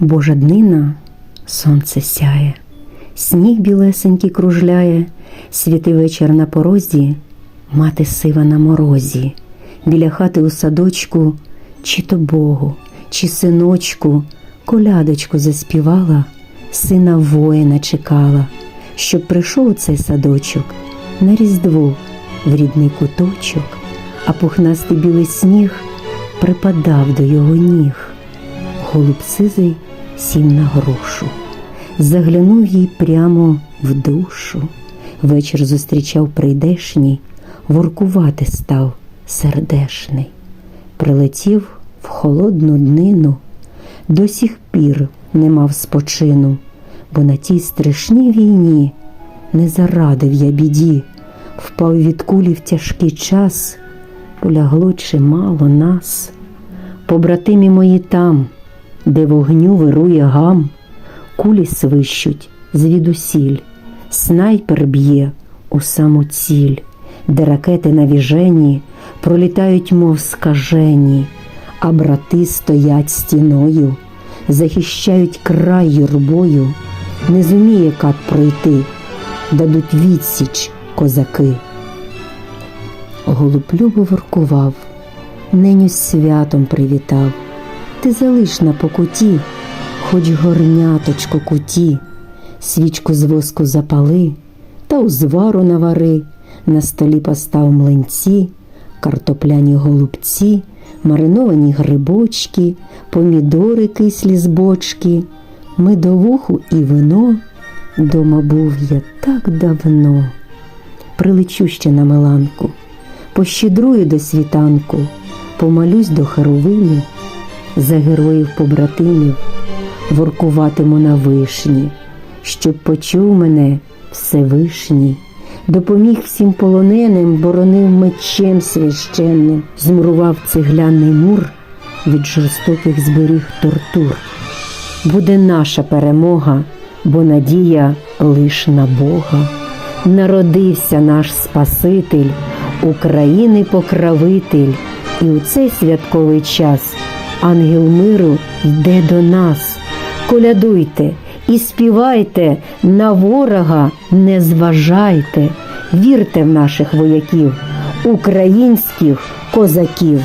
Божа днина, сонце сяє, сніг білесенький кружляє, світи вечір на порозі, мати сива на морозі, біля хати у садочку, чи то Богу, чи синочку, колядочку заспівала, сина воїна чекала, щоб прийшов у цей садочок на різдво в рідний куточок, а пухнастий білий сніг припадав до його ніг. Голуб сизий сів на грушу, заглянув їй прямо в душу. Вечір зустрічав прийдешній, воркувати став сердешний. Прилетів в холодну днину, до сих пір не мав спочину, бо на тій страшній війні не зарадив я біді, впав від кулі в тяжкий час, полягло чимало нас. Побратимі мої там, де вогню вирує гам, кулі свищуть звідусіль, снайпер б'є у саму ціль, де ракети навіжені пролітають, мов скажені, а брати стоять стіною, захищають край юрбою, не зуміє кат пройти, дадуть відсіч козаки. Голублюбо воркував, неню святом привітав. Ти залиш на покуті, хоч горняточко куті, свічку з воску запали, та узвару навари, на столі постав млинці, картопляні голубці, мариновані грибочки, помідори кислі з бочки, медовуху і вино. Дома був я так давно, прилечу ще на Миланку, пощедрую до світанку, помолюсь до херовини, за героїв побратимів, воркуватиму на вишні, щоб почув мене Всевишній, допоміг всім полоненим, боронив мечем священним, змурував цегляний мур від жорстоких зберіг тортур. Буде наша перемога, бо надія лиш на Бога. Народився наш Спаситель, України покровитель, і у цей святковий час ангел миру йде до нас. Колядуйте і співайте, на ворога не зважайте, вірте в наших вояків, українських козаків.